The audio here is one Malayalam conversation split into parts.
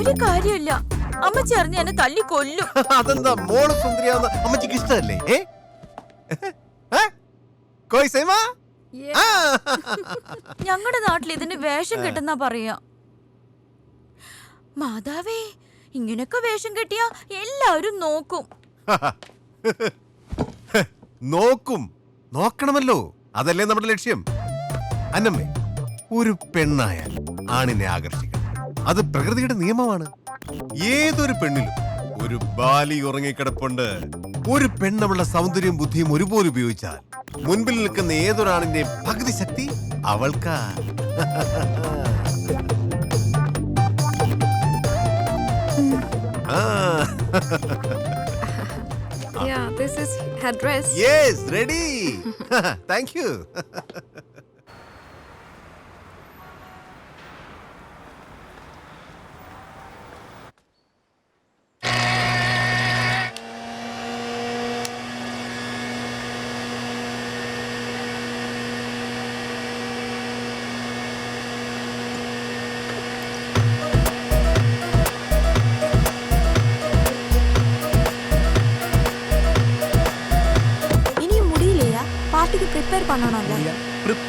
ഒരു കാര്യമില്ല. അമ്മച്ചി അറിഞ്ഞ എന്നെ തല്ലി കൊല്ലും. അതെന്താ മോൾ സുന്ദരിയാവുന്ന അമ്മച്ചിക്ക് ഇഷ്ടമല്ലേ? ഏ. ഞങ്ങളുടെ നാട്ടിൽ ഇതിന് വേഷം കിട്ടുന്ന പറയാ. മാതാവേ ഇങ്ങനൊക്കെ വേഷം കെട്ടിയാ എല്ലാവരും നോക്കും. നോക്കും. നോക്കണമല്ലോ. അതല്ലേ നമ്മുടെ ലക്ഷ്യം. അന്നമ്മേ ഒരു പെണ്ണായാൽ ആണിനെ ആകർഷിക്കണം. അത് പ്രകൃതിയുടെ നിയമമാണ് ഏതൊരു പെണ്ണിലും ഒരു ബാലി ഉറങ്ങിക്കിടപ്പുണ്ട് ഒരു പെണ്ണവളുടെ സൗന്ദര്യവും ബുദ്ധിയും ഒരുപോലെ ഉപയോഗിച്ചാൽ മുൻപിൽ നിൽക്കുന്ന ഏതൊരാണിന്റെ പകുതി ശക്തി അവൾക്കാ Yeah, this is her dress. Yes, ready. Thank you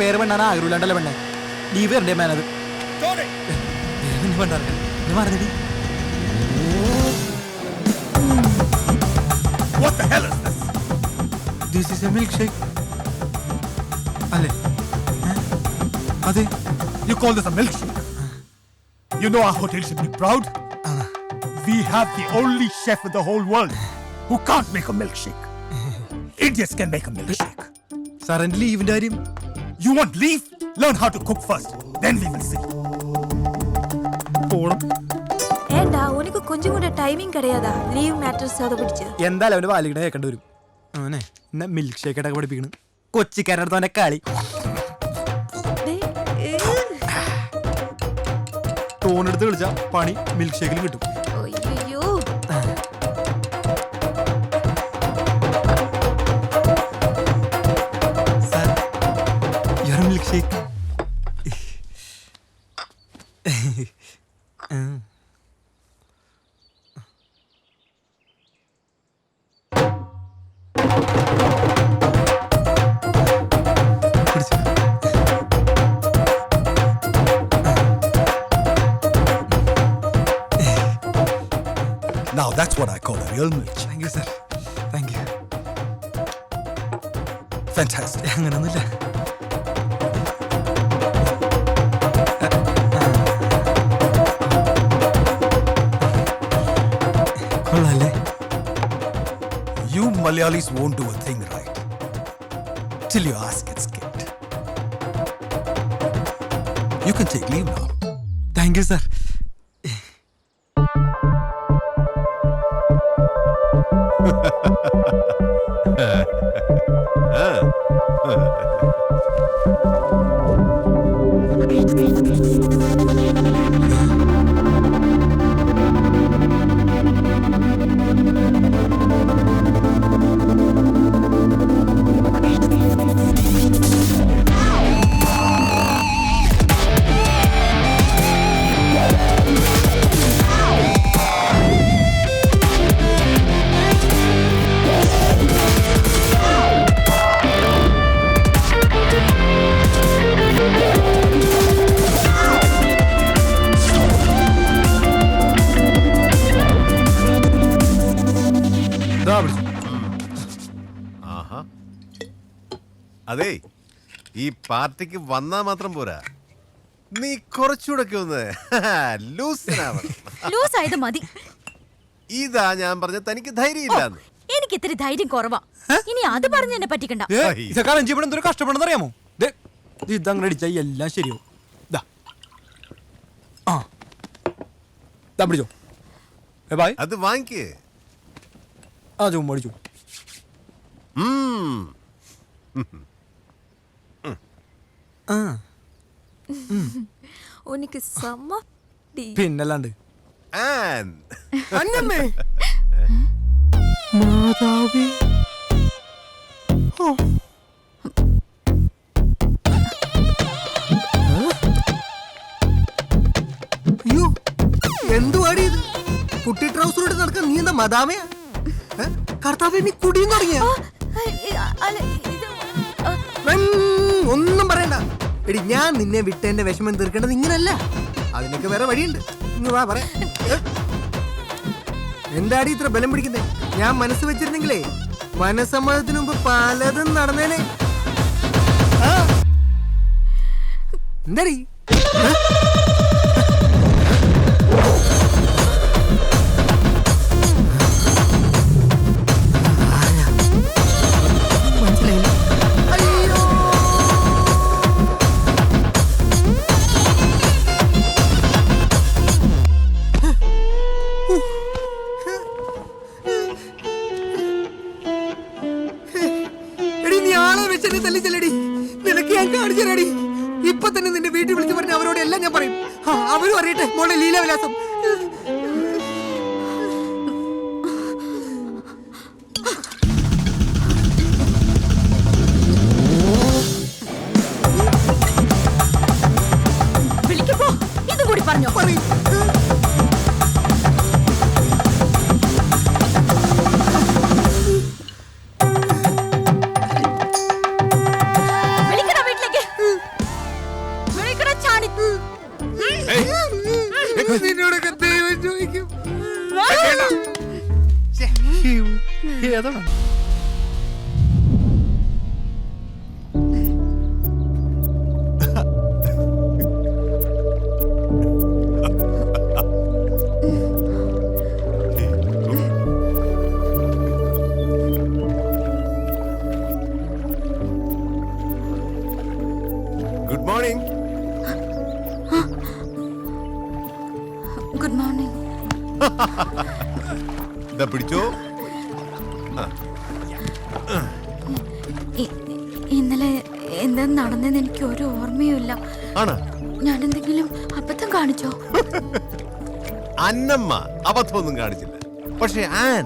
prepare പെണ്ണാണ് ആഗ്രഹമില്ലാണ്ടല്ല പെണ്ണെ ലീവ് തരണ്ടേ മേനത് പറഞ്ഞടി What the hell is this? This is a milkshake. അല്ലേ? അതെ You call this a milkshake? You know our hotel should be proud. We have the only chef in the whole world who can't make a milkshake. Idiots can make a milkshake. Sir എന്റെ ലീവിന്റെ കാര്യം You want leave? Learn how to cook first. Then we will see. പോണം ஏண்டா உனக்கு கொஞ்சம் கூட டைமிங் கிடையாதா லீவ் மேட்டர்ஸ் அதை பிடிச்சு എന്തായാലും അവന്റെ വാലിക്കണ കേൾക്കേണ്ടി വരും അവനെ എന്നെ മിൽക്ക് ഷേക്ക് ആയിട്ടൊക്കെ പഠിപ്പിക്കണം കൊച്ചിക്കാരുടെ അടുത്ത് അവന്റെ കളി ടോൺ എടുത്ത് കളിച്ചാ പണി മിൽക്ക് ഷേക്കിൽ കിട്ടും Milkshake Now that's what I call a real milkshake. Thank you sir thank you Fantastic. അങ്ങനൊന്നുമില്ല Malayalis won't do a thing right till your ass gets kicked. You can take leave now. Thank you, sir. അതെ ഈ പാർട്ടിക്ക് വന്നാ മാത്രം പോരാ. നീ കുറച്ചുകൂടെ ഒന്ന് ലൂസിനാവണം. ലൂസ് ആയത് മതി. ഇതാ ഞാൻ പറഞ്ഞ തനിക്ക് ധൈര്യമില്ലാന്ന്. എനിക്ക് ഇത്തിരി ധൈര്യം കുറവാ. ഇനി അത് പറഞ്ഞ് എന്നെ പറ്റിക്കണ്ട. ഇതൊക്കെ അറേഞ്ച് എന്തൊരു കഷ്ടപ്പെടുന്ന അറിയാമോ ഇതങ്ങനെ അടിച്ചാൽ എല്ലാം ശരിയാവും. ദാ. ആ. പിടിച്ചോ. ബായ് അത് വാങ്ങിക്കേ. ആ ചുമ്മാ അടിച്ചു. ഉനിക്ക് സമ പിന്നല്ലാണ്ട്. മാതാവി. അയ്യോ എന്തുവാടി ഇത്? കുട്ടി ട്രൗസർ ഇട്ട് നടക്കാൻ നീ എന്താ മദാമയാ കർത്താവ് നീ കുടിയും തുടങ്ങിയ? ഒന്നും പറയണ്ട. എടി ഞാൻ നിന്നെ വിട്ടേന്റെ വിഷമം തീർക്കേണ്ടത് ഇങ്ങനല്ല. അതിനൊക്കെ വേറെ വഴിയുണ്ട്. ഇങ്ങ് വാ പറയാം എന്താടി ഇത്ര ബലം പിടിക്കുന്നേ? ഞാൻ മനസ്സ് വെച്ചിരുന്നെങ്കിലേ മനസ്സമ്മതത്തിന് മുമ്പ് പലതും നടന്നേനെ. എന്താടി? നിന്നോടൊക്കെ ദൈവം ചോദിക്കും. ഏതാണ് ഗുഡ് മോർണിംഗ് ഇതാ പിടിച്ചോ. ഇന്നലെ എന്താ നടന്നെന്ന് എനിക്ക് ഒരു ഓർമ്മയുമില്ല. ആണ്? ഞാൻ എന്തെങ്കിലും അബദ്ധം കാണിച്ചോ? അന്നമ്മ അബദ്ധമൊന്നും കാണിച്ചില്ല. പക്ഷേ and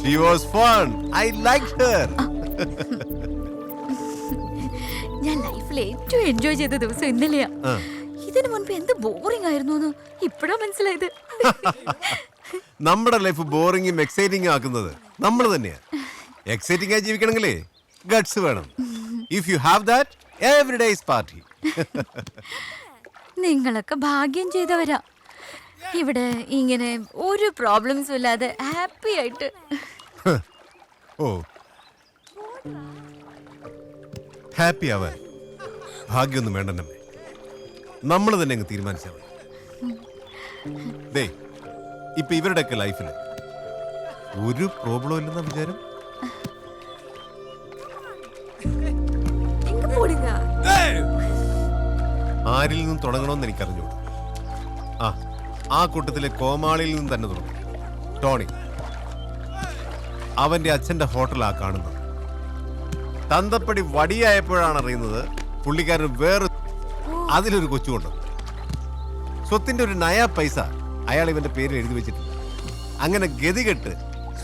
she was fun I like her ഞാൻ ലൈഫിൽ ഏറ്റവും എൻജോയ് ചെയ്ത ദിവസം ഇന്നലെയാ. ഇതിനു മുൻപ് എന്ത് ബോറിംഗ് ആയിരുന്നു എന്ന് ഇപ്പോഴാ മനസ്സിലായത്. നമ്മുടെ ലൈഫ് ബോറിംഗും എക്സൈറ്റിംഗും ആക്കുന്നത് നമ്മൾ തന്നെയാണ് എക്സൈറ്റിംഗ് ആയി ജീവിക്കണമെങ്കിലേ ഗട്സ് വേണം. If you have that every day's party നിങ്ങളൊക്കെ ഭാഗ്യം ചെയ്തവരാ. ഇവിടെ ഇങ്ങനെ ഒരു പ്രോബ്ലംസും ഇല്ലാതെ ഹാപ്പി ആയിട്ട്. ഓ. ഹാപ്പി ആവാൻ ഭാഗ്യമൊന്നും വേണ്ടെന്നമ്മേ. നമ്മൾ തന്നെ അങ്ങ് തീരുമാനിച്ചാൽ മതി. ദേ ഇപ്പൊ ഇവരുടെയൊക്കെ ലൈഫിൽ ഒരു പ്രോബ്ലം ഇല്ലെന്ന വിചാരം? ആരിൽ നിന്നും തുടങ്ങണമെന്ന് എനിക്കറിഞ്ഞൂട. ആ ആ കൂട്ടത്തിലെ കോമാളിയിൽ നിന്ന് തന്നെ തുടങ്ങി. ടോണി അവന്റെ അച്ഛന്റെ ഹോട്ടലാ കാണുന്നത്. തന്തപ്പടി വടിയായപ്പോഴാണ് അറിയുന്നത് പുള്ളിക്കാരൻ വേറെ അതിലൊരു കൊച്ചുകൊണ്ട് സ്വത്തിന്റെ ഒരു നയാ പൈസ അയാൾ ഇവന്റെ പേരിൽ എഴുതി വെച്ചിട്ടില്ല അങ്ങനെ ഗതികെട്ട്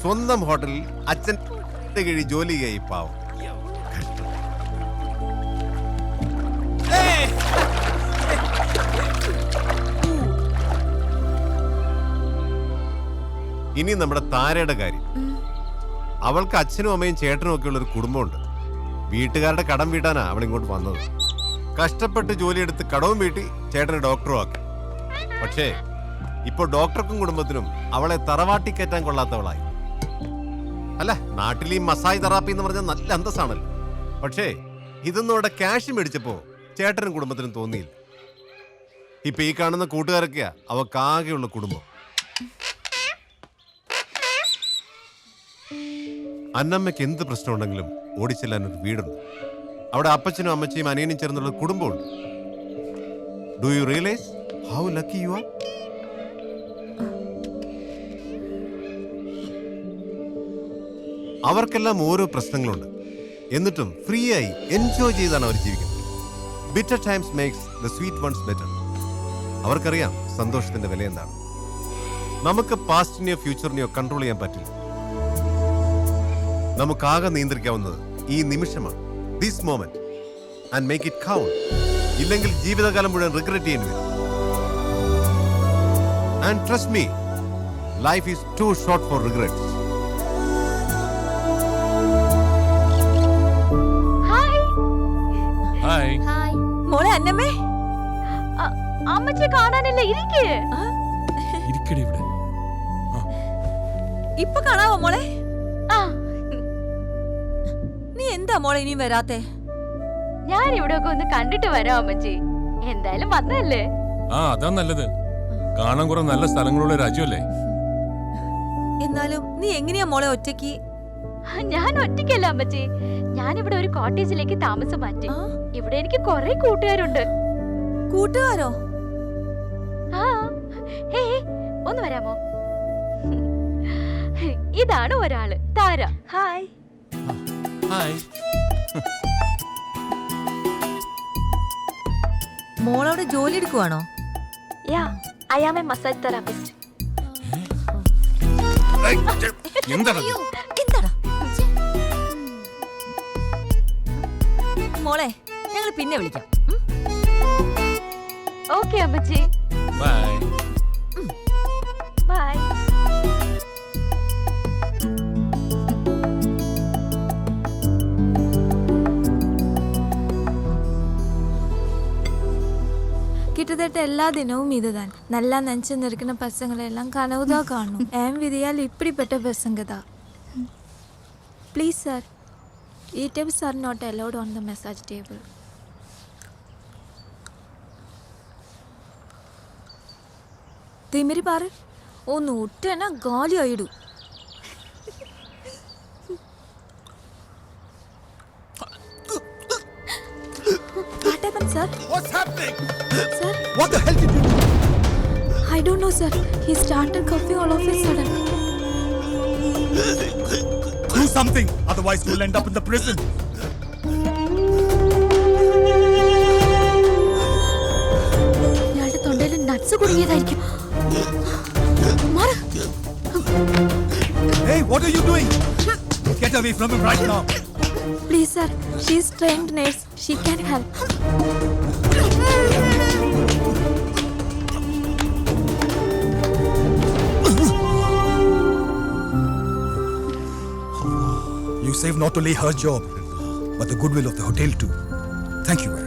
സ്വന്തം ഹോട്ടലിൽ അച്ഛൻ കഴി ജോലി ചെയ്യായി പാവം. ഇനി നമ്മുടെ താരയുടെ കാര്യം. അവൾക്ക് അച്ഛനും അമ്മയും ചേട്ടനും ഒക്കെ ഉള്ള ഒരു കുടുംബമുണ്ട്. വീട്ടുകാരുടെ കടം വീട്ടാനാ അവൾ ഇങ്ങോട്ട് വന്നത്. കഷ്ടപ്പെട്ട് ജോലിയെടുത്ത് കടവും വീട്ടി ചേട്ടനെ ഡോക്ടറും ആക്കി. പക്ഷേ ഇപ്പൊ ഡോക്ടർക്കും കുടുംബത്തിനും അവളെ തറവാട്ടി കയറ്റാൻ കൊള്ളാത്തവളായി. അല്ല നാട്ടിൽ ഈ മസായി തെറാപ്പി എന്ന് പറഞ്ഞാൽ നല്ല അന്തസ്സാണല്ലോ. പക്ഷേ ഇതൊന്നും അവിടെ ക്യാഷ് മേടിച്ചപ്പോ ചേട്ടനും കുടുംബത്തിനും തോന്നിയില്ല. ഇപ്പൊ ഈ കാണുന്ന കൂട്ടുകാരൊക്കെയാ അവക്കാകെയുള്ള കുടുംബം. അന്നമ്മയ്ക്ക് എന്ത് പ്രശ്നമുണ്ടെങ്കിലും ഓടിച്ചെല്ലാൻ ഒരു വീടുണ്ട്. അവിടെ അപ്പച്ചനും അമ്മച്ചിയും അനിയനും ചേർന്നുള്ള കുടുംബമുണ്ട്. Do you realise how lucky you are? അവർക്കെല്ലാം ഓരോ പ്രശ്നങ്ങളുണ്ട്. എന്നിട്ടും ഫ്രീ ആയി എൻജോയ് ചെയ്താണ് അവർ ജീവിക്കുന്നത്. Bitter times makes the sweet ones better അവർക്കറിയാം സന്തോഷത്തിന്റെ വില എന്താണ്. നമുക്ക് പാസ്റ്റിനെയോ ഫ്യൂച്ചറിനെയോ കൺട്രോൾ ചെയ്യാൻ പറ്റില്ല. നമുക്കാകെ നിയന്ത്രിക്കാവുന്നത് ഈ നിമിഷമാണ്. This moment and make it count ഇല്ലെങ്കിൽ ജീവിതകാലം മുഴുവൻ റിഗ്രറ്റ് ചെയ്യേണ്ടി വരും. And trust me life is too short for regrets hi മോളെ അന്നമ്മേ. അമ്മച്ചെ കാണാനില്ല ഇരിക്കേ. ഇരിക്കടി ഇവിടെ. ഇപ്പൊ കാണാവോ മോളെ? നീ എന്താ മോളെ ഇനിയും വരാത്തെ? ഞാൻ ഇവിടെ ഒക്കെ ഒന്ന് കണ്ടിട്ട് വരാം അമ്മച്ചി. എന്തായാലും വന്നല്ലേ ആ അതാ നല്ലത്. കാണാൻ കുറെ നല്ല സ്ഥലങ്ങളുള്ള രാജ്യമല്ലേ? എന്നാലും നീ എങ്ങനെയാ മോളെ ഒറ്റയ്ക്ക്? ഞാൻ ഒറ്റയ്ക്കല്ല അമ്മച്ചി. ഞാൻ ഇവിടെ ഒരു കോട്ടേജിലേക്ക് താമസം മാറ്റി. ആ? ഇവിടെ എനിക്ക് കുറെ കൂട്ടുകാരുണ്ട്. കൂട്ടുകാരോ? ആ ഹേ ഒന്ന് വരാമോ? ഇതാണ് ഒരാൾ താര. ഹായ്. ഹായ്. മോളവിടെ ജോലി എടുക്കുവാണോ? Yeah I am a massage therapist എന്താണ് എന്താടാ മോളെ ഞങ്ങൾ പിന്നെ വിളിക്കാം? ഓക്കെ അമ്മച്ചി. ബൈ கிட்டத்தட்ட எல்லா தினமும் இதுதான் நல்லா நினச்சி நிற்கிற பசங்களை எல்லாம் கனவு தான் காணும் என் விதியால் இப்படிப்பட்ட பசங்க தான் ப்ளீஸ் சார் ഈ tips are not allowed on the massage table Thimiri പാറ് ഒന്ന് ഒറ്റന ഗാലി ആയിടൂ end up in the prison. Nuts കുടുങ്ങിയതായിരിക്കും Hey, what are you doing? Get away from him right now. Please, sir. She's trained nurse. She can help. You saved not only her job, but the goodwill of the hotel too. Thank you